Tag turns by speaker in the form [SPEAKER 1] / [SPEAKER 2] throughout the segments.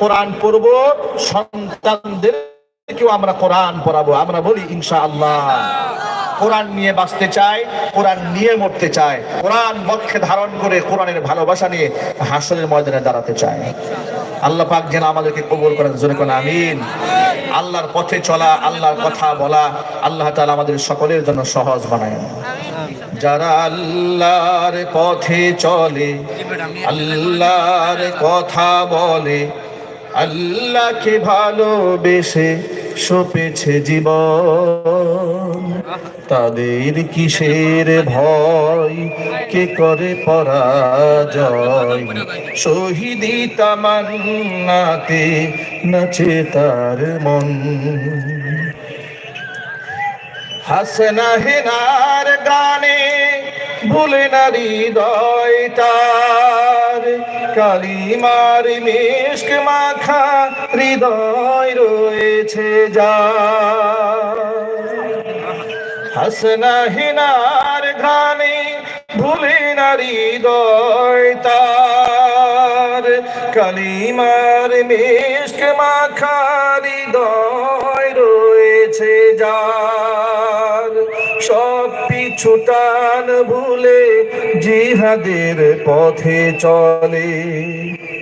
[SPEAKER 1] কোরআন পড়ব সন্তানদেরকেও আমরা কোরআন পড়াবো। আমরা বলি ইনশা আল্লাহ কোরআন নিয়ে বাঁচতে চাই, কোরআন নিয়ে মরতে চাই। কোরআন বক্ষে ধারণ করে কোরআনের ভালোবাসা নিয়ে হাসনের ময়দানে দাঁড়াতে চাই। আল্লাহ পাক যেন আমাদেরকে কবুল করেন, জোরে কোন আমিন। আল্লাহর পথে চলা, আল্লাহর কথা বলা, আল্লাহ তাআলা আমাদের সকলের জন্য সহজ বানায়। যারা আল্লাহর পথে চলে, আল্লাহর কথা বলে আল্লাহকে ভালোবেসে সপেছে জীবন। তাদের কিসের ভয়? কে করে পরাজয়? শহীদি তামান্নাতে নাচে তার মন। হাসনা হেনার গানে ভুলে না হৃদয় তার। কালিমার মিষ্ক মাখা হৃদয় রয়েছে যা। হাসনা হিনার গানে ভুলে হৃদয় তার। কালিমার মিষ্ক মাখা হৃদয় রয়েছে যার। সব পিছুটান ভুলে জিহাদের পথে চলে।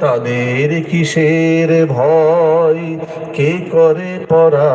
[SPEAKER 1] তাদের কিসের ভয়? কে করে পরা